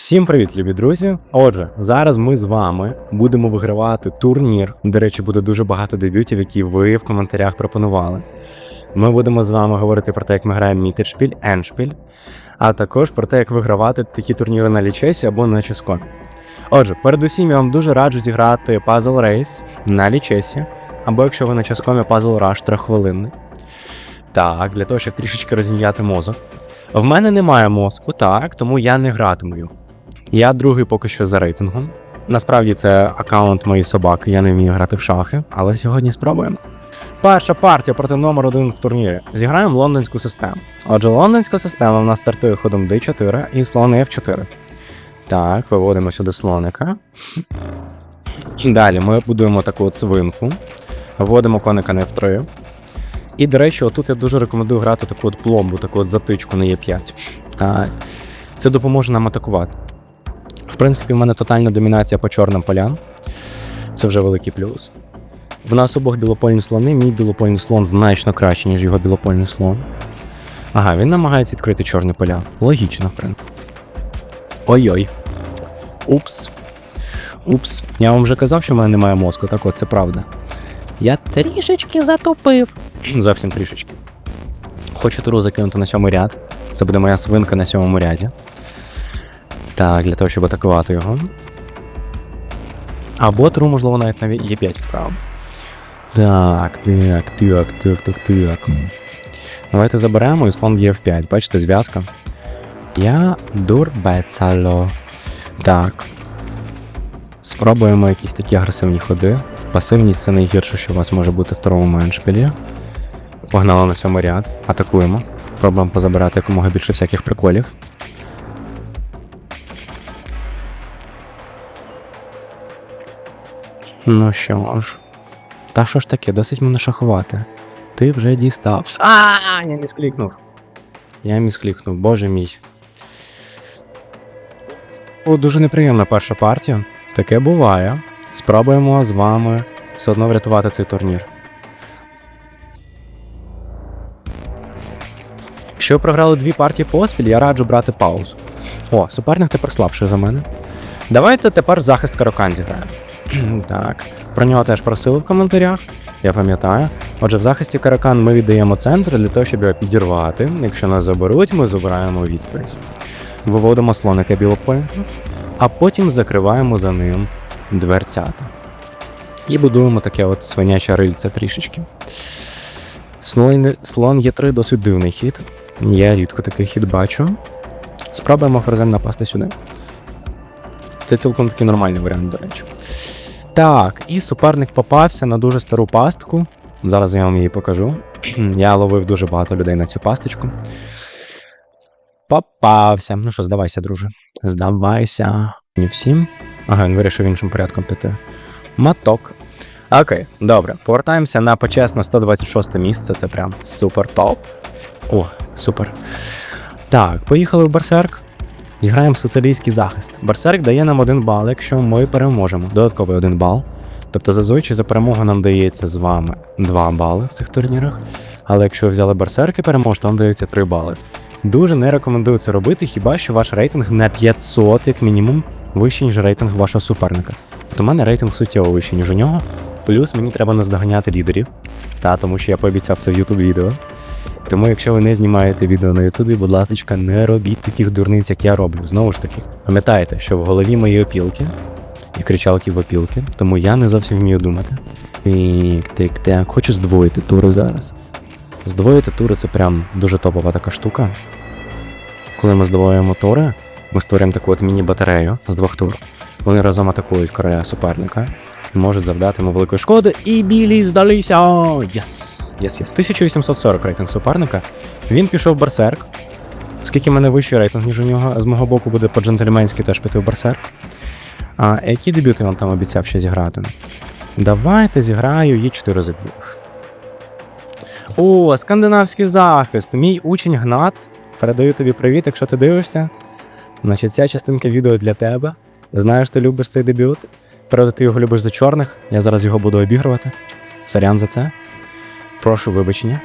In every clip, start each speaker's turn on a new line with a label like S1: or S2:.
S1: Всім привіт, любі друзі! Отже, зараз ми з вами будемо вигравати турнір. До речі, буде дуже багато дебютів, які ви в коментарях пропонували. Ми будемо з вами говорити про те, як ми граємо Мітершпіль, Еншпіль, а також про те, як вигравати такі турніри на лічесі або на Ческомі. Отже, передусім я вам дуже раджу зіграти Puzzle Race на лічесі, або якщо ви на Ческомі Puzzle Rush 3. Так, для того, щоб трішечки розім'яти мозок. В мене немає мозку, так, тому я не гратиму. Я другий поки що за рейтингом. Насправді це аккаунт моєї собаки, я не вмію грати в шахи, але сьогодні спробуємо. Перша партія проти номер один в турнірі. Зіграємо лондонську систему. Отже, лондонська система в нас стартує ходом D4 і слон F4. Так, виводимо сюди слоника. Далі ми будуємо таку от свинку. Вводимо коника на F3. І, до речі, отут я дуже рекомендую грати таку от пломбу, таку от затичку на Е5. Так. Це допоможе нам атакувати. В принципі, в мене тотальна домінація по чорним полям. Це вже великий плюс. В нас обох білопольні слони, мій білопольний слон значно кращий, ніж його білопольний слон. Ага, він намагається відкрити чорні поля. Логічно, в принципі. Ой-ой. Упс. Упс. Я вам вже казав, що в мене немає мозку, так от це правда. Я трішечки затопив. Зовсім трішечки. Хочу туру закинути на сьомий ряд. Це буде моя свинка на сьомому ряді. Так, для того, щоб атакувати його. Або туру, можливо, навіть на Е5 відправив. Так, так, так, так, так, так. Давайте заберемо і слон б'є F5. Бачите, зв'язка. Я дурбецало. Так. Спробуємо якісь такі агресивні ходи. Пасивність це найгірше, що у вас може бути в второму меншпілі. Погнали на сьомий ряд. Атакуємо. Пробуємо позабирати якомога більше всяких приколів. Ну що ж. Та що ж таке, досить мене шахувати. Ти вже дістав. А, я місклікнув. Я місклікнув, боже мій. О, дуже неприємна перша партія. Таке буває. Спробуємо з вами все одно врятувати цей турнір. Якщо ви програли дві партії поспіль, я раджу брати паузу. О, суперник тепер слабший за мене. Давайте тепер захист Карокан зіграємо. так. Про нього теж просили в коментарях, я пам'ятаю. Отже, в захисті Каракан ми віддаємо центр для того, щоб його підірвати. Якщо нас заберуть, ми забираємо відповідь. Виводимо слоника білополя, а потім закриваємо за ним дверцята. І будуємо таке от свиняче рильце трішечки. Слон, слон є 3 досить дивний хід. Я рідко такий хід бачу. Спробуємо ферзем напасти сюди. Це цілком такий нормальний варіант, до речі. Так, і суперник попався на дуже стару пастку. Зараз я вам її покажу. Я ловив дуже багато людей на цю пасточку. Попався. Ну що, здавайся, друже. Здавайся. Не всім. Ага, він вирішив іншим порядком піти. Маток. Окей, добре. Повертаємося на почесне 126 місце. Це прям супер топ. О, супер. Так, поїхали в Берсерк. Зіграємо в соціалістський захист. Берсерк дає нам один бал, якщо ми переможемо. Додатковий один бал. Тобто зазвичай за перемогу нам дається з вами 2 бали в цих турнірах. Але якщо ви взяли берсерк і переможете, вам дається 3 бали. Дуже не рекомендую це робити, хіба що ваш рейтинг на 500, як мінімум, вищий, ніж рейтинг вашого суперника. От у мене рейтинг суттєво вищий, ніж у нього. Плюс мені треба наздоганяти лідерів. Та, тому що я пообіцяв це в YouTube відео. Тому, якщо ви не знімаєте відео на Ютубі, будь ласка, не робіть таких дурниць, як я роблю. Знову ж таки, пам'ятайте, що в голові мої опілки і кричалки в опілки, тому я не зовсім вмію думати. Тик, тик, так, хочу здвоїти туру зараз. Здвоїти тури це прям дуже топова така штука. Коли ми здвоюємо тури, ми створюємо таку от міні-батарею з двох тур. Вони разом атакують короля суперника і можуть завдати йому великої шкоди. І білі здалися! Єс! Єс, єс. 1840 рейтинг суперника. Він пішов в берсерк. Оскільки в мене вищий рейтинг, ніж у нього, з мого боку буде по-джентльменськи теж піти в берсерк. А які дебюти вам там обіцяв ще зіграти? Давайте зіграю її 4 забіг. О, скандинавський захист. Мій учень Гнат. Передаю тобі привіт, якщо ти дивишся. Значить, ця частинка відео для тебе. Знаєш, ти любиш цей дебют. Правда, ти його любиш за чорних. Я зараз його буду обігрувати. Сорян за це. Прошу вибачення.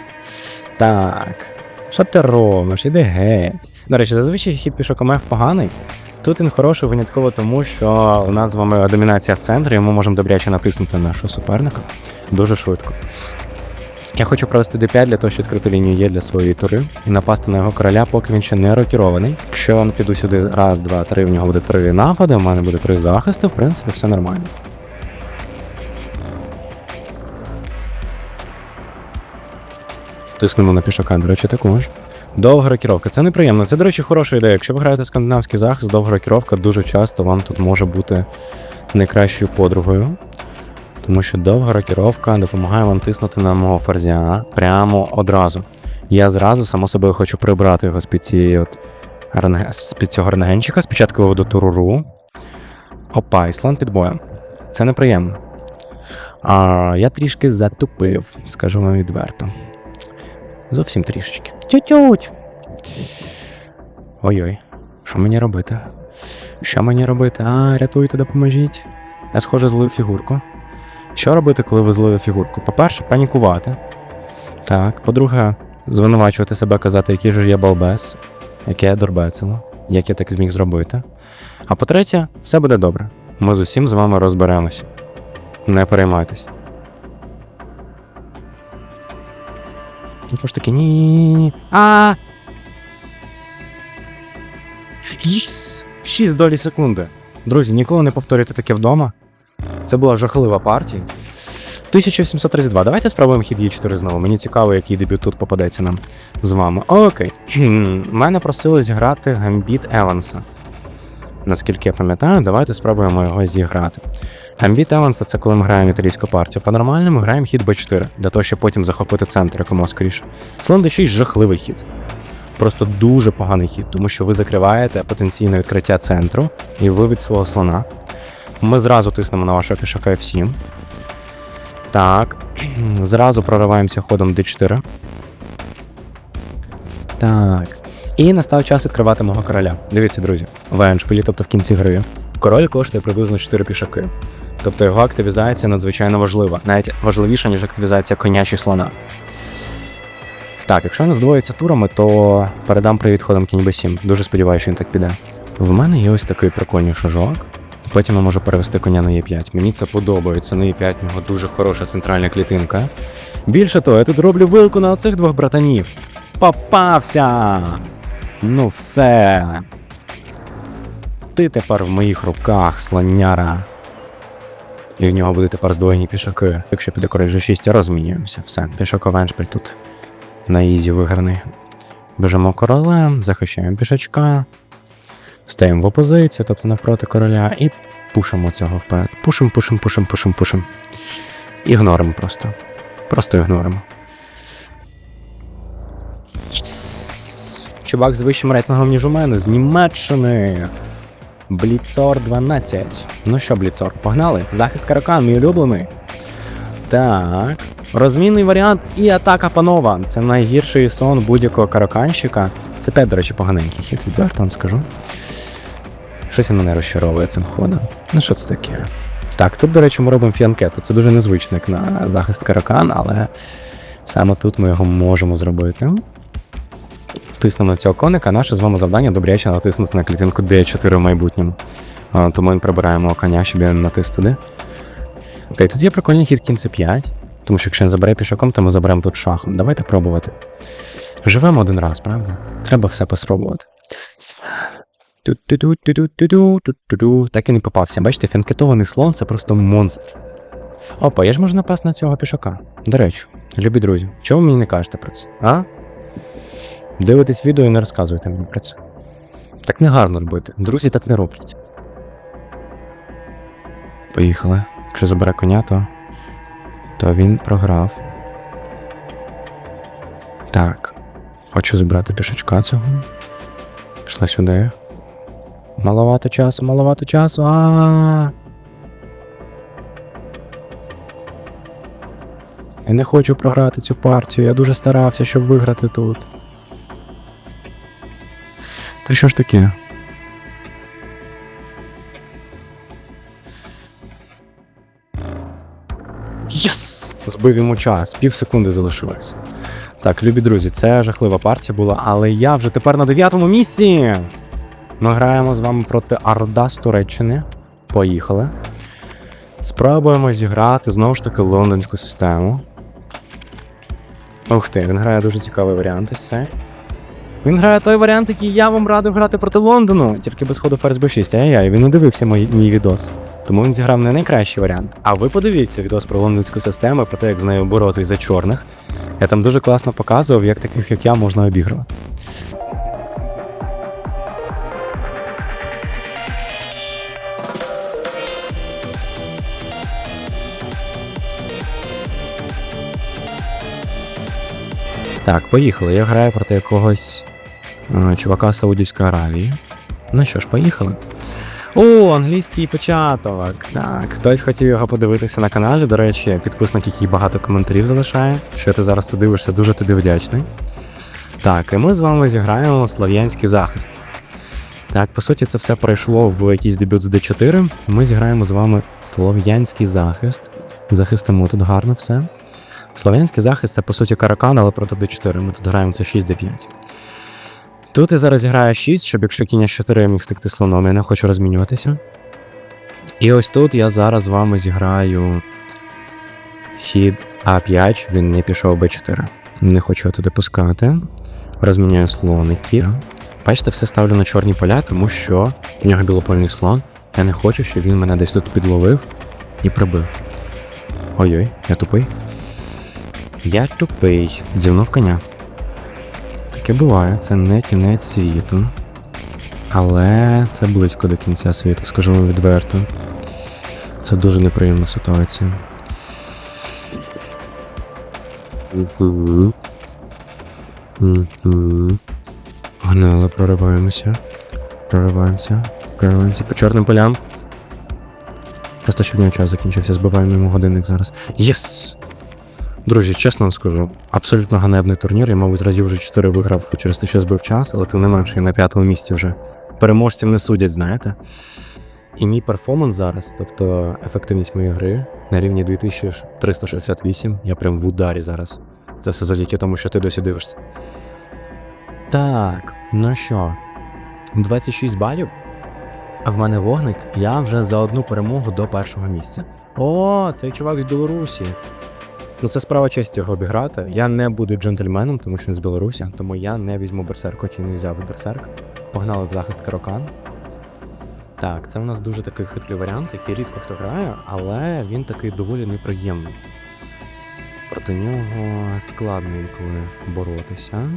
S1: Так. Що ти робиш? Іди геть. До речі, зазвичай хід пішок МФ поганий, Тут він хороший винятково тому, що у нас з вами домінація в центрі, і ми можемо добряче натиснути нашого суперника дуже швидко. Я хочу провести d5 для того, щоб відкрити лінію Є для своєї тури і напасти на його короля, поки він ще не рокірований. Якщо я піду сюди раз, два, три, в нього буде три напади, у мене буде три захисти, в принципі, все нормально. Тиснемо на пішака, до речі, також. Довга рокіровка. Це неприємно. Це, до речі, хороша ідея. Якщо ви граєте скандинавський захист, довга рокіровка дуже часто вам тут може бути найкращою подругою. Тому що довга рокіровка допомагає вам тиснути на мого ферзя прямо одразу. Я зразу, само собою, хочу прибрати його з-під цієї от з-під цього рентгенчика. Спочатку його до туруру. Опа, іслан під боєм. Це неприємно. А я трішки затупив, скажу вам відверто. Зовсім трішечки. Тють-тють. Ой-ой. Що мені робити? Що мені робити? А, рятуйте, допоможіть. Я схоже злив фігурку. Що робити, коли ви злили фігурку? По-перше, панікувати. Так. По-друге, звинувачувати себе, казати, який же ж я балбес, яке я дурбецело, як я так зміг зробити. А по-третє, все буде добре. Ми з усім з вами розберемось. Не переймайтесь. Ну що ж таки, ні. А. Єс! 6 долі секунди. Друзі, ніколи не повторюйте таке вдома. Це була жахлива партія. 1732. Давайте спробуємо хід Е4 знову. Мені цікаво, який дебют тут попадеться нам з вами. Окей. Мене просили зіграти гамбіт Еванса. Наскільки я пам'ятаю, давайте спробуємо його зіграти. Гамбіт Еванса це коли ми граємо італійську партію. По-нормальному граємо хід Б4, для того, щоб потім захопити центр якомога скоріше. Слон D6 жахливий хід. Просто дуже поганий хід, тому що ви закриваєте потенційне відкриття центру і вивід свого слона. Ми зразу тиснемо на вашого пішака F7. Так. Зразу прориваємося ходом D4. Так. І настав час відкривати мого короля. Дивіться, друзі, в еншпілі, тобто в кінці гри. Король коштує приблизно 4 пішаки. Тобто його активізація надзвичайно важлива, навіть важливіша, ніж активізація коня чи слона. Так, якщо він здвоїться турами, то передам привіт ходом кінь b7. Дуже сподіваюся, що він так піде. В мене є ось такий прикольний шажок. Потім я можу перевести коня на Е5. Мені це подобається. На Е5 в нього дуже хороша центральна клітинка. Більше того, я тут роблю вилку на оцих двох братанів. Попався! Ну все. Ти тепер в моїх руках, слоняра. І в нього буде тепер здвоєні пішаки. Якщо піде король G6, розмінюємося. Все, пішак Веншпіль тут на ізі виграний. Біжимо королем, захищаємо пішачка. Стаємо в опозицію, тобто навпроти короля, і пушимо цього вперед. Пушим, пушим, пушим, пушим, пушим. Ігноримо просто. Просто ігноримо. Чувак з вищим рейтингом, ніж у мене, з Німеччини. Бліцор 12. Ну що, Бліцор, погнали? Захист каракан, мій улюблений. Так. Розмінний варіант і атака панова. Це найгірший сон будь-якого караканщика. Це 5, до речі, поганенький хід, відверто вам скажу. Щось мене розчаровує цим ходом. Ну що це таке? Так, тут, до речі, ми робимо фіанкету. Це дуже незвично як на захист каракан, але саме тут ми його можемо зробити тиснемо на цього коника, наше з вами завдання добряче натиснути на клітинку D4 в майбутньому. Тому ми прибираємо коня, щоб він натис туди. Окей, тут є прикольний хід кінці 5, тому що якщо він забере пішаком, то ми заберемо тут шахом. Давайте пробувати. Живемо один раз, правда? Треба все поспробувати. Так і не попався. Бачите, фінкетований слон це просто монстр. Опа, я ж можу напасти на цього пішака. До речі, любі друзі, чому ви мені не кажете про це? А? Дивитесь відео і не розказуйте мені про це. Так не гарно робити. Друзі так не роблять. Поїхали. Якщо забере коня, то. То він програв. Так. Хочу забрати пішачка цього. Пішла сюди. Маловато часу, маловато часу. А. Я не хочу програти цю партію. Я дуже старався, щоб виграти тут. Та що ж таке? Єс! Збив йому час, пів секунди залишилось. Так, любі друзі, це жахлива партія була, але я вже тепер на дев'ятому місці. Ми граємо з вами проти Орда з Туреччини. Поїхали. Спробуємо зіграти знову ж таки лондонську систему. Ух ти, він грає дуже цікавий варіант ось цей. Він грає той варіант, який я вам радив грати проти Лондону, тільки без ходу ферзь b6. Ай-яй, він не дивився мій, мій відос. Тому він зіграв не найкращий варіант. А ви подивіться відос про лондонську систему, про те, як з нею боротись за чорних. Я там дуже класно показував, як таких, як я, можна обігрувати. Так, поїхали. Я граю проти якогось чувака з Саудівської Аравії. Ну що ж, поїхали. О, англійський початок. Так, хтось хотів його подивитися на каналі. До речі, підписник, який багато коментарів залишає. Що ти зараз це дивишся, дуже тобі вдячний. Так, і ми з вами зіграємо слов'янський захист. Так, по суті, це все пройшло в якийсь дебют з D4. Ми зіграємо з вами слов'янський захист. Захистимо тут гарно все. Слов'янський захист це по суті каракан, але проти D4. Ми тут граємо це 6D5. Тут я зараз граю 6, щоб якщо кінь 4 я міг втекти слоном, я не хочу розмінюватися. І ось тут я зараз з вами зіграю хід А5, він не пішов Б4. Не хочу його туди пускати. Розміняю слоники. Бачите, все ставлю на чорні поля, тому що у нього білопольний слон. Я не хочу, щоб він мене десь тут підловив і прибив. Ой-ой, я тупий. Я тупий. Зівнув коня. Таке буває, це не кінець світу. Але це близько до кінця світу, скажу вам відверто. Це дуже неприємна ситуація. Гнали, прориваємося. Прориваємося. Прориваємося по чорним полям. Просто щоб нього час закінчився, збиваємо йому годинник зараз. Єс! Друзі, чесно вам скажу, абсолютно ганебний турнір. Я, мабуть, разів вже 4 виграв через те, що збив час, але тим не менше я на п'ятому місці вже. Переможців не судять, знаєте. І мій перформанс зараз, тобто ефективність моєї гри на рівні 2368. Я прям в ударі зараз. Це все завдяки тому, що ти досі дивишся. Так, ну що, 26 балів. А в мене вогник, я вже за одну перемогу до першого місця. О, цей чувак з Білорусі. Ну, це справа честі його обіграти. Я не буду джентльменом, тому що він з Білорусі, тому я не візьму берсерк, хоч і не взяв берсерк. Погнали в захист Карокан. Так, це у нас дуже такий хитрий варіант, який рідко хто грає, але він такий доволі неприємний. Проти нього складно інколи боротися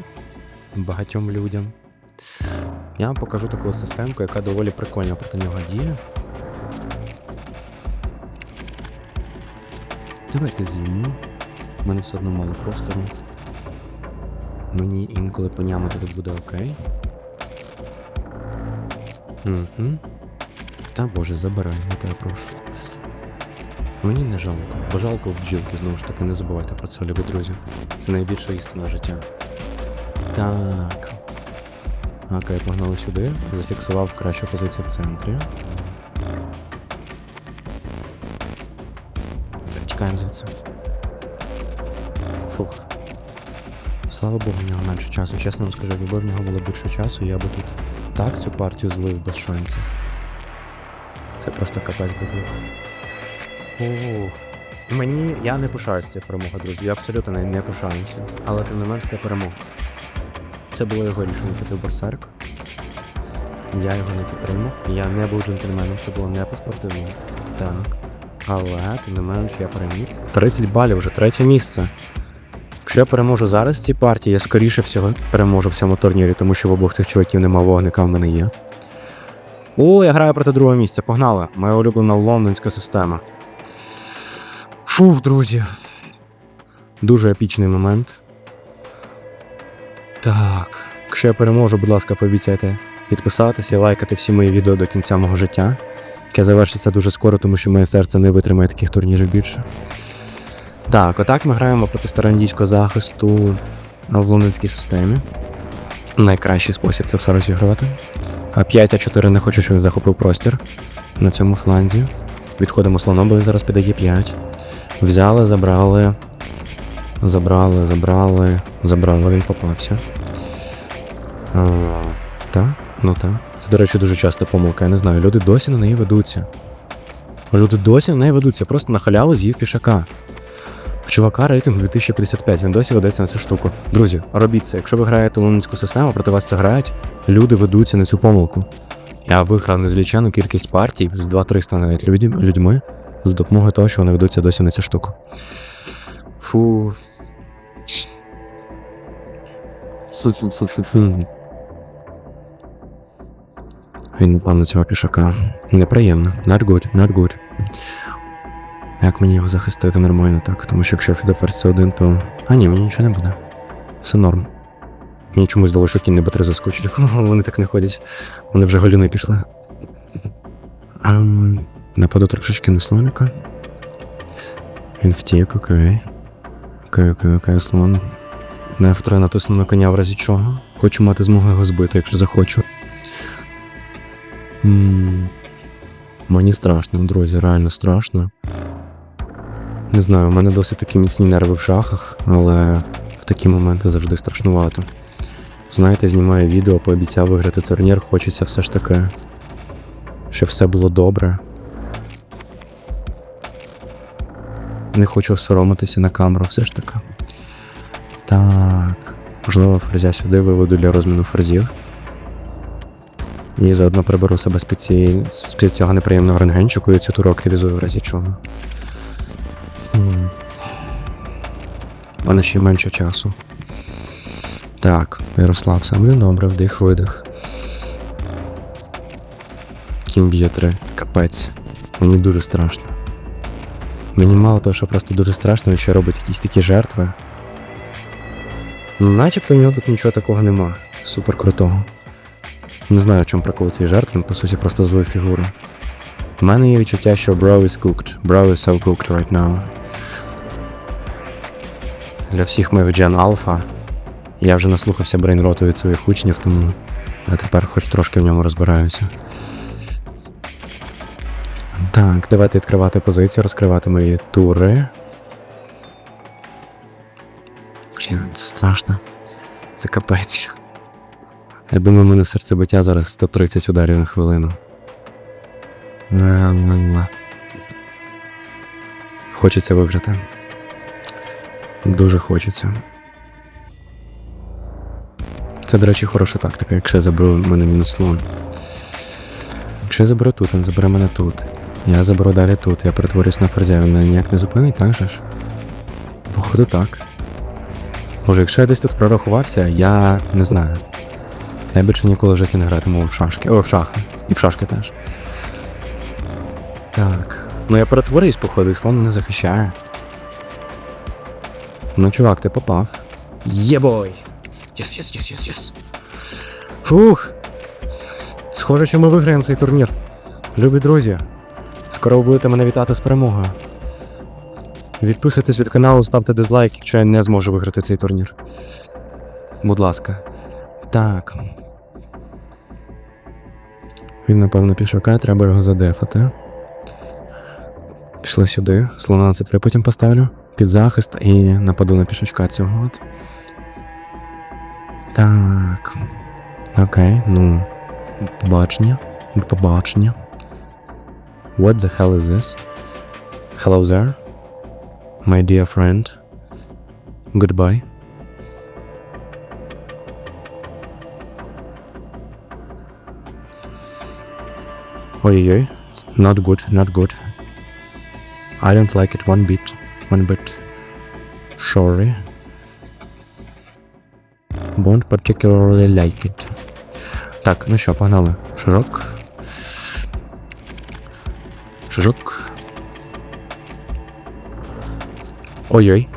S1: багатьом людям. Я вам покажу таку системку, яка доволі прикольно проти нього діє. Давайте зім'ю. У мене все одно мало простору. Мені інколи понями тут буде окей. Угу. Та боже, забирай, я тебе прошу. Мені не жалко, бо жалко в бджілки знову ж таки, не забувайте про це, любі друзі. Це найбільша істина життя. Так. Окей, погнали сюди. Зафіксував кращу позицію в центрі. Тікаємо звідси. Фух. Слава Богу, в нього менше часу. Чесно вам скажу, якби в нього було більше часу, я би тут так цю партію злив без шансів. Це просто капець би був. Мені я не пишаюся цією перемогою, друзі. Я абсолютно не, не пишаюся. Але тим не менш це перемога. Це було його рішення піти в Берсерк. Я його не підтримав. Я не був джентльменом, це було не по-спортивному. Так. Але, тим не менш, я переміг. 30 балів вже третє місце. Якщо я переможу зараз в цій партії, я скоріше всього переможу в цьому турнірі, тому що в обох цих чуваків нема вогника, в мене є. О, я граю проти другого місця. Погнали. Моя улюблена лондонська система. Фух, друзі. Дуже епічний момент. Так. Якщо я переможу, будь ласка, пообіцяйте підписатися і лайкати всі мої відео до кінця мого життя. Яке завершиться дуже скоро, тому що моє серце не витримає таких турнірів більше. Так, отак ми граємо проти старандійського захисту в лондонській системі. Найкращий спосіб це все розігрувати. А 5 А4 не хочу, щоб він захопив простір на цьому фланзі. Відходимо слоном, бо він зараз піде 5 Взяли, забрали. Забрали, забрали, забрали, він попався. А, та? Ну так. Це, до речі, дуже часто помилка. Я не знаю. Люди досі на неї ведуться. Люди досі на неї ведуться, просто на халяву з'їв пішака. Чувака рейтинг 2055, він досі ведеться на цю штуку. Друзі, робіть це. Якщо ви граєте лунницьку систему, проти вас це грають, люди ведуться на цю помилку. Я виграв незлічену кількість партій з 2-300 навіть людь- людьми за допомогою того, що вони ведуться досі на цю штуку. Фу. Він напав на цього пішака. Неприємно. Not good, not good. Як мені його захистити нормально так? Тому що якщо Фідоферс це один, то. А ні, мені нічого не буде. Все норм. Мені чомусь здалося, що кінь Б3 заскочить. Вони так не ходять. Вони вже голюни пішли. Ам, нападу трошечки на слоника. Він втік, окей. Окей, окей, окей, слон. На F3 натисну на коня в разі чого. Хочу мати змогу його збити, якщо захочу. м Мені страшно, друзі, реально страшно. Не знаю, у мене досить такі міцні нерви в шахах, але в такі моменти завжди страшнувато. Знаєте, знімаю відео, пообіцяв виграти турнір, хочеться все ж таки, щоб все було добре. Не хочу соромитися на камеру, все ж таки. Так. Можливо, ферзя сюди виведу для розміну ферзів. І заодно приберу себе з-під з-під цього неприємного рентгенчику і цю туру активізую в разі чого. У мене ще менше часу. Так, Ярослав, буде добре, вдих, видих. Кінь б'є три. Капець. Мені дуже страшно. Мені мало того, що просто дуже страшно, він ще робить якісь такі жертви. Ну, Начебто в нього тут нічого такого нема. Супер крутого. Не знаю, в чому прикол цієї жертви, він по суті просто злої фігури. У мене є відчуття, що bro is cooked. Bro is so cooked right now. Для всіх ми в Gen Alpha. Я вже наслухався брейнроту від своїх учнів, тому я тепер хоч трошки в ньому розбираюся. Так, давайте відкривати позицію, розкривати мої тури. Блін, це страшно. Це капець. Я думаю, в мене серцебиття зараз 130 ударів на хвилину. Хочеться виграти. Дуже хочеться. Це, до речі, хороша тактика, якщо я заберу мене мінус слон. Якщо я заберу тут, він забере мене тут. Я заберу далі тут, я перетворюсь на ферзя, він мене ніяк не зупинить, так же ж? Походу так. Може, якщо я десь тут прорахувався, я не знаю. Я більше ніколи в житті не гратиму в шашки. О, в шахи. І в шашки теж. Так. Ну я перетворююсь, походу, і слон не захищає. Ну, чувак, ти попав. Єбой! Єс, єс, єс, єс, єс. Фух. Схоже, що ми виграємо цей турнір. Любі друзі, скоро ви будете мене вітати з перемогою. Відписуйтесь від каналу, ставте дизлайк, якщо я не зможу виграти цей турнір. Будь ласка. Так. Він, напевно, пішака, треба його задефати. Пішли сюди, слона на c3 потім поставлю. Під захист і нападу на пішачка цього от. Так. Окей, ну. Побачення. Побачення. What the hell is this? Hello there. My dear friend. Goodbye. Ой-ой-ой. Not good, not good. I don't like it one bit. One bit. Sorry. Won't particularly like it. Так, ну що, погнали. Широк. Шижок. Ой-ой.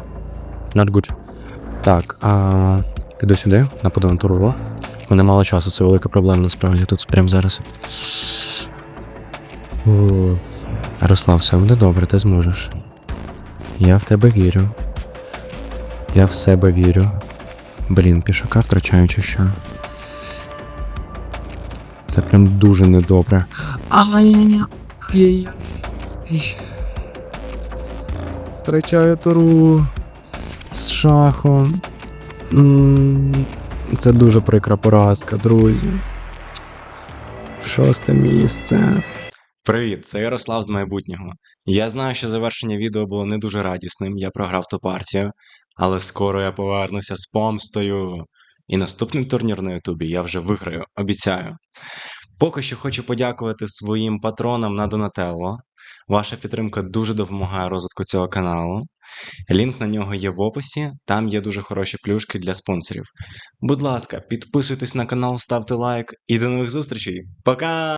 S1: Not good. Так, а піду сюди, нападу на туру. У мене мало часу, це велика проблема насправді тут прямо зараз. О, Ярослав, все буде добре, ти зможеш. Я в тебе вірю. Я в себе вірю. Блін, пішака втрачаю чи що. Це прям дуже недобре. Ай-яй-яй. Втрачаю туру з шахом. Це дуже прикра поразка, друзі. Шосте місце. Привіт, це Ярослав з майбутнього. Я знаю, що завершення відео було не дуже радісним, я програв ту партію, але скоро я повернуся з помстою. І наступний турнір на Ютубі я вже виграю, обіцяю. Поки що хочу подякувати своїм патронам на Донателло. Ваша підтримка дуже допомагає розвитку цього каналу. Лінк на нього є в описі, там є дуже хороші плюшки для спонсорів. Будь ласка, підписуйтесь на канал, ставте лайк і до нових зустрічей. Пока!